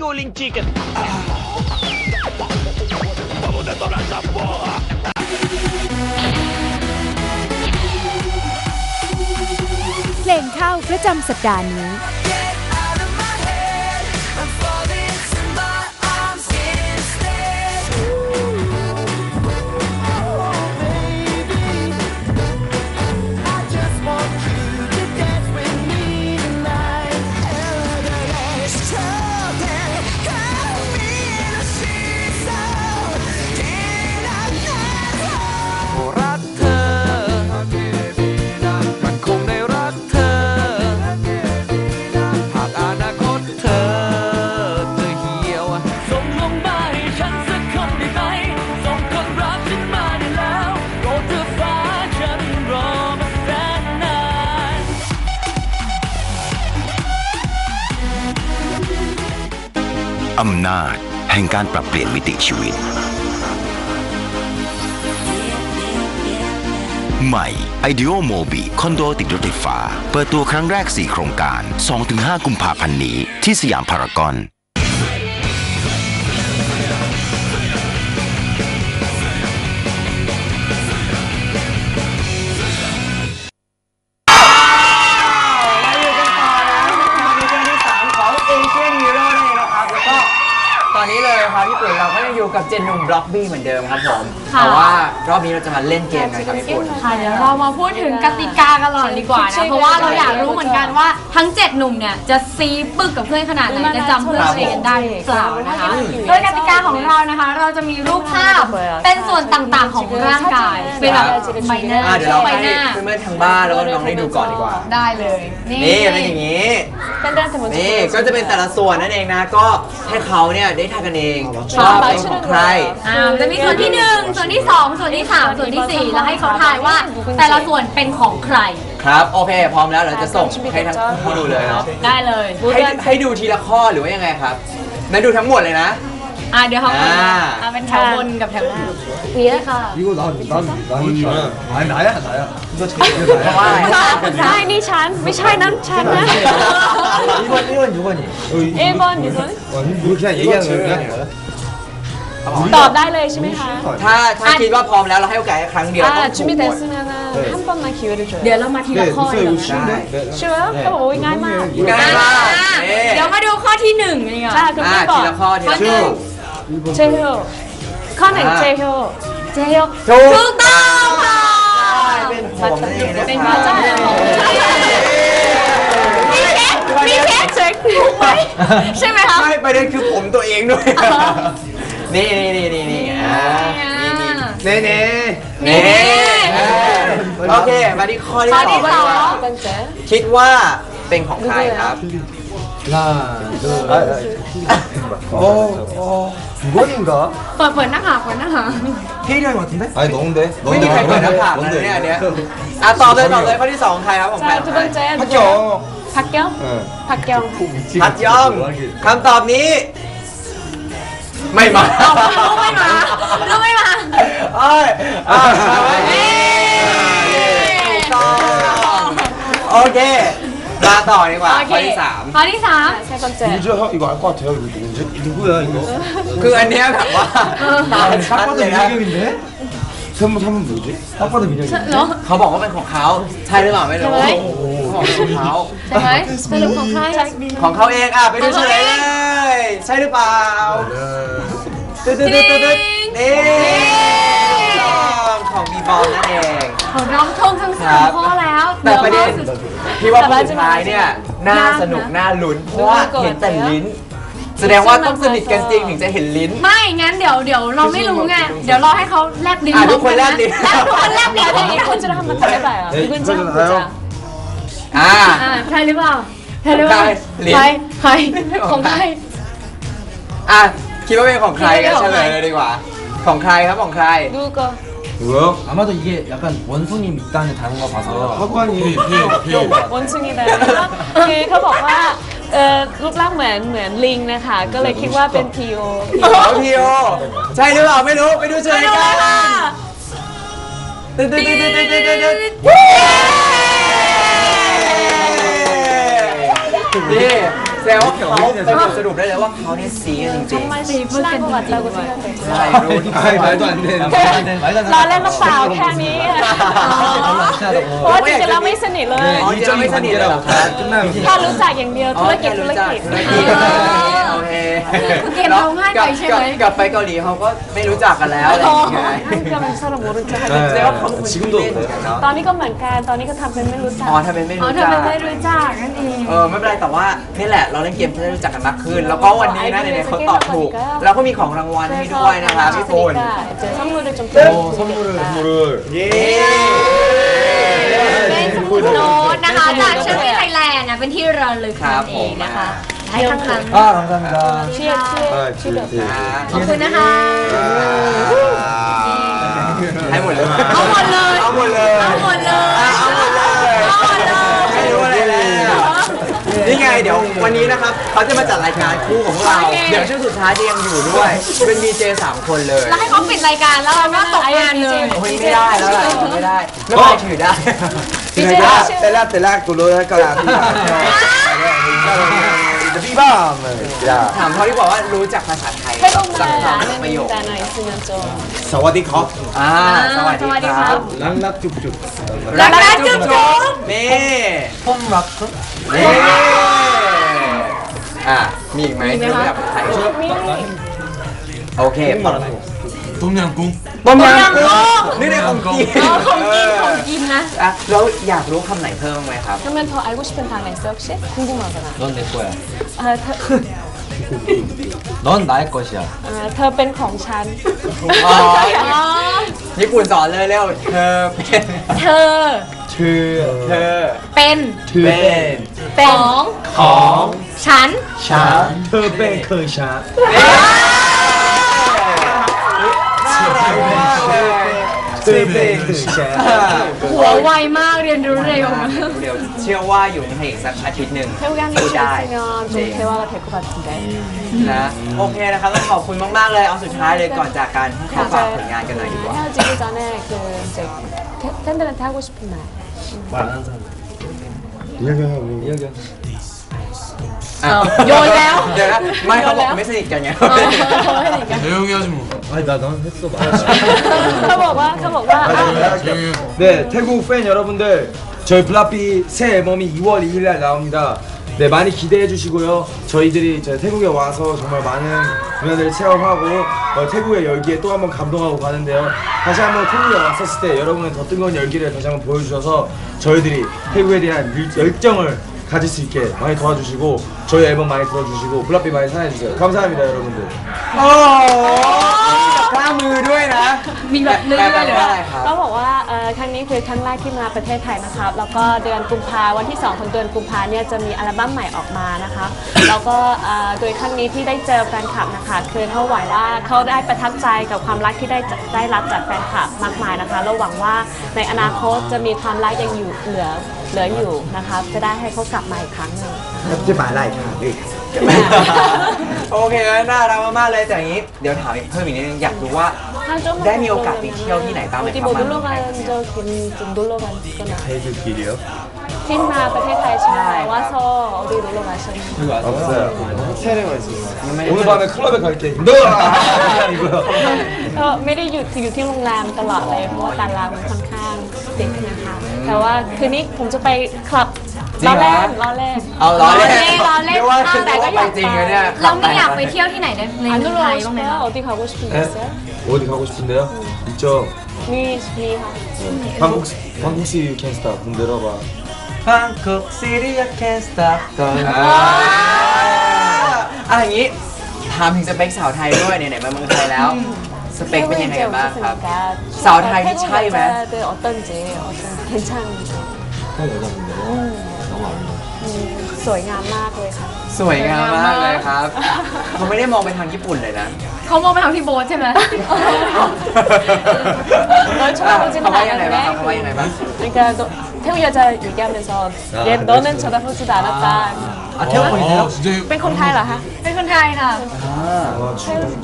cooling chicken. เพลงเข้าประจำสัปดาห์นี้ อำนาจแห่งการปรับเปลี่ยนมิติชีวิต ใหม่ Ideo Mobi คอนโดติดรถไฟฟ้า เปิดตัวครั้งแรก 4 โครงการ 2-5 กุมภาพันธ์นี้ที่สยามพารากอน นี้เลยครับพี่ปุ๋ยเราก็ยังอยู่กับเจนหนุ่มบล็อกบี้เหมือนเดิมครับผม ค่ะ แต่ว่ารอบนี้เราจะมาเล่นเกมกันครับพี่ปุ๋ยค่ะเดี๋ยวเรามาพูดถึงกติกากันหน่อยดีกว่านะเพราะว่าเราอยากรู้เหมือนกันว่าทั้ง 7 หนุ่มเนี่ยจะซีปึกกับเพื่อนขนาดไหนจะจำเพื่อนตัวเองกันได้หรือเปล่านะคะโดยกติกาของเรานะคะ เราจะมีรูปภาพเป็นส่วนต่างๆของร่างกายเป็นแบบใบหน้าอะเดี๋ยวเราใบให้หน้า เพื่อนๆทางบ้านแล้วก็น้องได้ดูก่อนดีกว่า ได้เลยนี่นี่เป็นอย่างนี้นี่ก็จะเป็นแต่ละส่วนนั่นเองนะ ก็ให้เขาเนี่ยได้ทายกันเองว่าเป็นของใคร อ่าจะมีส่วนที่1ส่วนที่ 2 ส่วนที่ 3 ส่วนที่ 4 แล้วให้เขาทายว่า แต่ละส่วนเป็นของใคร ครับ โอเค พร้อมแล้วเราจะส่งให้ทั้งคู่ดูเลยเนาะ ได้เลย ให้ให้ดูทีละข้อหรือว่ายังไงครับนั่นดูทั้งหมดเลยนะ อ่าเดี๋ยวเขา อ่า อ่าเป็นแถวบนกับแถวล่างนี่ค่ะ 이거 나, 난, 난, 아니, 나야, 나야. 이거 제, 이거 เพราะว่า 나야. ใช่นี่ฉัน ไม่ใช่นั่นฉันนะ 1번, 1번, 6번이. 1번 2번 어, 이거 그냥 얘기하는 거야? 그냥. ตอบได้เลยใช่ไหมคะ ถ้าถ้าคิดว่าพร้อมแล้วเราให้โอกาสแค่ครั้งเดียวต้อง 아 ถูกหมด 준비됐으면은 한 번만 기회를 줘요. เดี๋ยวเรามาทีละ 네, ข้อ 무슨 เลย 이거 นะ 쉬운데? 네. 쉬워요? 네. 그럼 오이ง่ายมาก ง่ายมากนี่ เดี๋ยวมาดูข้อที่หนึ่งนี่ก่อน 자 그럼 อ่าทีละ 1번 ข้อทีละข้อ 제효 커넥 아. 제효 เจยก ถูก ถูกต้องค่ะ เป็นผมนั่นเองนะ เป็น ค มา รับ จากไหนมีเช็คมีเช็คถูกไหมใช่ไหมคะ ไม่ประเด็นคือผมตัวเองด้วย นี่นี่นี่นี่นี่อ่านี่นี่ 네네. นี่อ่าโอเค มาที่ข้อที่ ข้อ สอ ที่ ง ส ดี อก ว่า ง 두 번째 คิดว่าเป็นของใครครับ 하나, 둘, 아, 아. 어, 어, 두 번인가? เปิดเปิดหน้าผากเปิดหน้าผาก พี่เดียว같은데 아니, 너인데? ไม่มีใครเปิดหน้าผากนะเนี่ยอันเนี้ยอ่ะตอบเลยตอบเลยข้อที่สองใครครับของใคร 자 두 번째 학교. 박경 응. 박경 พัดยองคำตอบนี้ ไม่มา รู้ไม่มารู้ไม่มา เอ้ยอ่ะ เย้ ถูกต้องโอเค มาต่อดีกว่า โอเค ข้อที่สาม ข้อที่สาม 세 번째 누구죠? 형, 이거 알 것 같아요. 이거 누구지? 누구야, 이거? คืออันเนี้ยแบบว่าตามชัด 딱 เลย 봐도 นะ 민혁인데? 한번 한번 뭐지? 딱 봐도 민혁인데? เหรอ เขาบอกว่าเป็นของเขา ใช่หรือเปล่าไม่รู้ ใช่ไหม เขาบอกเป็นของเขา ใช่ไหม สรุปของใคร ของเขาเองอ่ะไปดูเฉลยเลย ใช่หรือเปล่าตึ๊ดตึ๊ดตึ๊ดตึ๊ดตึ๊ดนี่ซองของบีบอลนั่นเอง ของน้องทงทั้งสามข้อแล้วแต่ประเด็นพี่ว่าคนสุดท้ายเนี่ยน่าสนุกน่าลุ้นเพราะเห็นแต่ลิ้น แสดงว่าต้องสนิทกันจริงถึงจะเห็นลิ้น ไม่งั้นเดี๋ยวเดี๋ยวเราไม่รู้ไงเดี๋ยวรอให้เขาแลบลิ้นทุกคนแลบลิ้นทุกคนแลบลิ้นทุกคนจะทำมันได้ไหมอะคุนจะอ่าใช่หรือเปล่าใช่หรือเปล่าใครใครของใครอ่ะคิดว่าเป็นของใครกัน คิด เฉ ว่าเป็นของใคร ลยเลยดีกว่า ของใครครับของใคร 누구 거 누구요? 아마도 이게 약간 원숭이 밑단에 닮은 거 봐서 학관이. 원숭이다 그래서 그เขาบอกว่าเอ่อรูปร่างเหมือนเหมือนลิงนะคะ ก็เลยคิดว่าเป็นพีโอ เอาทีโอใช่หรือเปล่าไม่รู้ไปดูเฉลยกันตึ๊ดตึ๊ดตึ๊ดตึ๊ดตึ๊ดตึ๊ดตึ๊ดนี่ แสดงว่าเขาเป็นบทสรุปได้เลยว่าเขาเนี่ยซีกันจริง 정말 친한 것 같다고 생각돼요. ๆใช่รู้ที่ 아이 말도 안 돼. 말도 안 돼. 말도 안 돼. ล้อเล่นหรือเปล่าแค่นี้เพราะว่าจริงๆแล้วไม่สนิทเลย อ๋อ 일적인 관계라고 다 끝나면 แค่รู้จักอย่างเดียวธุรกิจธุรกิจ ธุรกิจโอเค เกมเราง่ายไปใช่ไหม กลับไปเกาหลีเขาก็ไม่รู้จักกันแล้วอะไรอย่างเงี้ย 그러면 서로 모른 척 แส 하겠죠. ดงว่าเขาเป็นคน 지금도 เล่นเหมือน 그래요. กันเนาะ ตอนนี้ก็เหมือนกัน ตอนนี้ก็ทำเป็นไม่รู้จัก อ๋อถ้าเป็นไม่ อ๋อ รู้ เธอ จัก เป็นไม่รู้จักนั่นเอง เออไม่เป็นไรแต่ว่านี่แหละ เราเล่นเกมเพื่อได้รู้จักกันมากขึ้น แล้วก็วันนี้นะเนี่ยเขาตอบถูก แล้วก็มีของรางวัลให้ด้วยนะคะพี่ปูน 그러니까 이제 선물을 좀 어, 선물을 선물을 เย้ เป็นโน้ตนะคะจากเชอรี่ไทยแลนด์นะเป็นที่ระลึกนั่นเองนะคะให้ทั้งครั้ง 아 감사합니다. 뒤에 뒤에 아, 뒤에 뒤에. ขอบคุณนะคะ ให้หมดเลย เอาหมดเลย เอาหมดเลย เอาหมดเลย เอาหมดเลย ย นี่ไงเดี๋ยววันนี้นะครับเขาจะมาจัดรายการคู่ของเรา เดี๋ยวช่วงสุดท้ายจะยังอยู่ด้วย เป็นดีเจสามคนเลยแล้วให้เขาปิดรายการแล้วเราก็ตกงานเลยโอ้ยไม่ได้แล้วล่ะไม่ได้ไม่ได้ถือได้ถือได้แต่แรกแต่แรกกูรู้แล้วก็ลางที่ผ่าน กับพี่บ้าเลยถามเขาที่บอกว่ารู้จักภาษาไทยให้ลงมาหลานประโยคแต่ไหนซึนาโจสวัสดีครับอ่าสวัสดีครับรักรักจุบจุบรักรักจุบจุบนี่ผมรักครับนี่อะมีอีกไหมที่รู้จัายโอเคพอแล้ว ต้มยำกุ้งนี่ในของกิน เออของกินของกินนะ อ่ะแล้วอยากรู้คำไหนเพิ่มไหมครับ 그러면 더 알고 싶은 단어 있어 혹시? 궁금하잖아 넌 내 거야 아, 더, 넌 나의 것이야 아, 더เป็นของฉัน อ๋อ ญี่ปุ่นสอนเลยเร็ว เธอเป็น เธอ 트. เธอ เป็น เป็น ของ ของ ฉัน 샤. 트뱅크 샤. 트뱅크 샤. หัวไวมากเรียนรู้เร็ว เดี๋ยวเชื่อว่าอยู่ในอีกสักอาทิตย์หนึ่ง 태국에 한 พูด 번씩 ได้ 있으면 좀 대화가 될 것 같은데 นะ โอเคนะครับต้องขอบคุณมาก ๆ เลย เอาสุดท้ายเลยก่อนจากการให้เขาฝากผลงานกันหน่อยดีกว่า 헤어지기 전에 그 이제 태- 팬들한테 하고 싶은 말 이야기하고. 이야기. อ้าว โยนแล้ว เดี๋ยวนะไม่เขาบอกไม่สนิทกันไง 조용히 하지 뭐 아니 나넌 했어 말. เขาบอกว่าเขาบอกว่า 네, 태국 팬 여러분들, 저희 블라피 새 앨범이 2월 2일 날 나옵니다. 네, 많이 기대해 주시고요. 저희들이 저희 태국에 와서 정말 많은 공연들을 체험하고 어, 태국의 열기에 또 한번 감동하고 가는데요. 다시 한번 태국에 왔었을 때 여러분은 더 뜨거운 열기를 다시 한번 보여주셔서 저희들이 태국에 대한 일- 열정을 가질 수 있게 많이 도와주시고 저희 앨범 많이 들어주시고 블라비 많이 사랑해주세요. 감사합니다 여러분들. 아! กล้ามือด้วยนะ มีแบบเรื่แปลอยๆเลยว่าอะอะไรครับก็บอกว่าเอ่อครั้งนี้คือครั้งแรกที่มาประเทศไทยนะครับ แล้วก็เดือนกุมภาวันที่ 2 ของเดือนกุมภาเนี่ยจะมีอัลบั้มใหม่ออกมานะคะ แล้วก็เอ่อโดยครั้งนี้ที่ได้เจอแฟนคลับนะคะ คือเขาหวังว่าเขาได้ประทับใจกับความรักที่ได้จากได้รับจากแฟนคลับมากมายนะคะแล้วหวังว่าในอนาคตจะมีความรักยังอยู่เหลือเหลืออยู่นะคะ จะได้ให้เขากลับมาอีกครั้งหนึ่ง 하지 말라니까. โอเคน่ารักมากๆเลยแต่อย่างนี้ เดี๋ยวถามอีกเพิ่มอีกนิดนึงอยากรู้ว่า ได้มีโอกาสไปเที่ยวที่ไหนบ้างไหม 어디 ครับ 뭐 놀러 간 적은 좀 놀러 간 거나 태국길이요? ที่มาประเทศไทยใช่ว่าโซอดี놀러 가셨나요? 없어요. 호텔에만 있어요. 오늘 밤에 클럽에 갈게. 너 이거요. ก็ไม่ได้อยู่อยู่ที่โรงแรมตลอดเลยเพราะว่าตารางมันค่อนข้างติดนะคะ แต่ว่าคืนนี้ผมจะไปคลับ จริง ล้อ เหรอ เล่นล้อเล่น เอาล้อเล่น ล้อเล่น เรียกว่า แต่ก็อยาก ไปจริงเลยเนี่ย เราไม่อยากไปเที่ยวที่ไหนในใน 안 เมือง 놀러 ไทย 가고 บ้างไหม 싶어요? คะ 어디 가고 싶은 데 있어요? 어디 가고 싶은데요? 있죠. 미, 미하 한국 한국시 캔스타 문 내려봐. 한국 City I can't stop อ่ะอย่างนี้ถามถึงสเปคสาวไทยด้วยไหนๆมาเมืองไทยแล้ว สเปคเป็น 태국에 ยังไง 이제 กันบ้างครับ 오셨으니까 사우디 하이 태국 차이 왜? 여자들 어떤지 어떤 괜찮은지 형 여자분 สวยงามมากเลยค่ะ สวยงามมากเลยครับเขาไม่ได้มองไปทางญี่ปุ่นเลยนะ เขามองไปทางพี่โบ๊ทใช่ไหม 널 쳐다보지는 เขาว่ายังไงบ้างครับ 않았네 เขาว่ายังไงบ้าง 그러니까 너, 태국 여자 얘기하면서 얘 너는 쳐다보지도 않았다 아 태국 분이세요? 진짜 เป็นคนไทยเหรอคะ เป็นคนไทยค่ะ 와,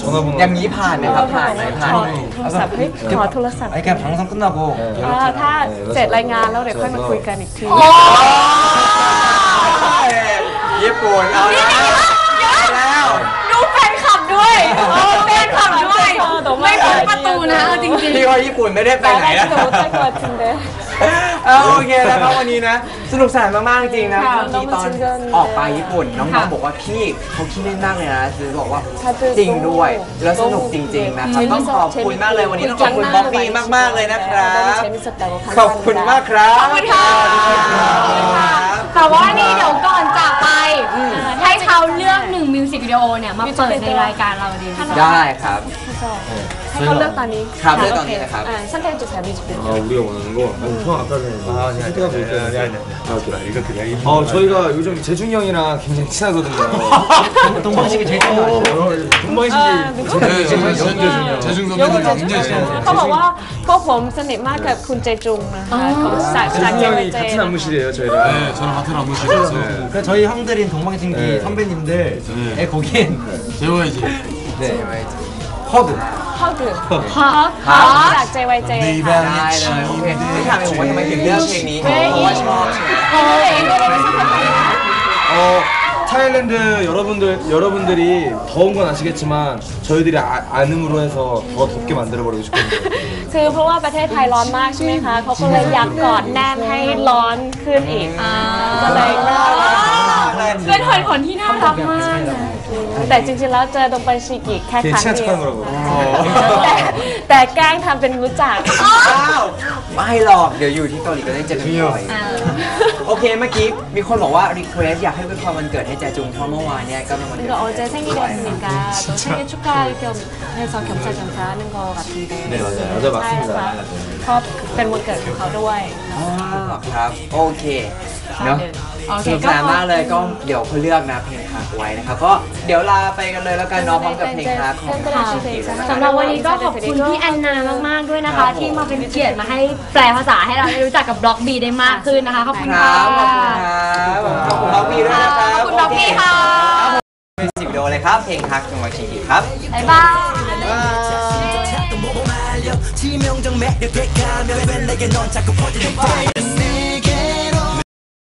전화번호. อย่างนี้ผ่านไหมครับผ่านไหมผ่านไหม โทรศัพท์เฮ้ยขอโทรศัพท์ 아니 그냥 방송 끝나고 อ่าถ้าเสร็จรายงานแล้วเดี๋ยวค่อยมาคุยกันอีกที เ ญี่ปุ่นเอาแล้วแล้วดูแฟนคลับด้วยแฟนคลับด้วย ไม่เปิดประตูนะจริงๆพี่ว่าญี่ปุ่นไม่ได้ไปไหนแล้วโอเคนะครับวันนี้นะ สนุกสนานมากๆจริงนะบางทีตอนออกไปญี่ปุ่นน้องๆบอกว่าพี่เขาคิดเล่นมากเลยนะคือบอกว่าจริงด้วย แล้วสนุกจริงๆนะครับต้องขอบคุณมากเลยวันนี้ต้องขอบคุณบ๊อบบี้มากๆเลยนะครับ ขอบคุณมากครับขอบคุณค่ะ เนี่ยมาเปิดในรายการเราดีไหมคะได้ครับ 해서 해서 ลือกตอนนี้ ครับเลือกตอนนี้นะครับ อ่า선택해 주세요 뮤직비디오. 아 우리가 원하는 거? 아니, 형 아까 전에 아, 네, 선택하고 네, 있어요. 네, 네. 아, 오케이. 어, 저희가 요즘 재중이 형이랑 굉장히 친하거든요. 동방식이 제일 좋아요. 동방신기 네, 재중 선배님 굉장히 좋아요. เขาบอกว่าพวกผมสนิทมากกับคุณเจจุงนะคะของจากจากเจ 재중이 เว 형이 เจ 같은 안무실이에요, 저희랑. 네, 저랑 같은 안무실이라서 그 저희 형들인 동방신기 네. 선배님들의 곡인 재워야지. 네. 허 เข้าถึงฮอตฮอตจาก JYJ ได้เลยที่ถามผมว่าทำไมถึงเลือกเพลงนี้เพราะว่าชอบเพลงก็ได้โอ้ 타일랜드 여러분들, 여러분들이 더운 건 아시겠지만 저희들이 아, 안음으로 해서 더 덥게 만들어버리고 싶거든요. คือเพราะว่าประเทศไทยร้อนมากใช่ไหมคะเขาก็เลยอยากกอดแน่นให้ร้อนขึ้นอีก ก็เลย เป็นเหตุผลที่น่ารักมากนะ แต่จริงๆแล้วเจอตรงไปชิกิแค่ครั้ง 괜찮아 เดียว 착한 거라고. แต่แต่แกล้งทำเป็นรู้จัก อ้าวไม่หรอก เดี๋ยวอยู่ที่เกาหลีก็ได้เจอกันบ่อยโอเคเมื่อกี้มีคนบอกว่ารีเควสอยากให้เป็นความวันเกิดให้ แจจุงเพราะเมื่อวานเนี่ยก็เป็นวันเกิด 그러니까 어제 생일이었으니까 또 생일 축하할 겸 해서 겸사겸사 하는 것 같은데. 네, 맞아요. 맞아요, 맞습니다. เพราะเป็นวันเกิดของเขาด้วยอ๋อครับ โอเคเนาะโอสเคนุกสก็นานมากเลยก็เดี๋ยวเขาเลือกนะเพลงฮักไว้นะครับ ก็เดี๋ยวลาไปกันเลยแล้วกันเนาะพร้อมกับเพลงฮักของชิคินะคสำหรับวันนี้ก็ขอบคุณพี่แอนนามากๆด้วยนะคะ ที่มาเป็นเกียรติมาให้แปลภาษาให้เราได้รู้จักกับบล็อกบีได้มากขึ้นนะคะขอบคุณคค่ะรับขอบคุณครับขอบคุณน้องบีด้วยนะครับขอบคุณน้องบีค่ะเป็นสิบวิดีโอเลยครับเพลงฮักของชิคิครับ บ๊ายบาย 치명적 매력에 가면 왜 내게 넌 자꾸 퍼지는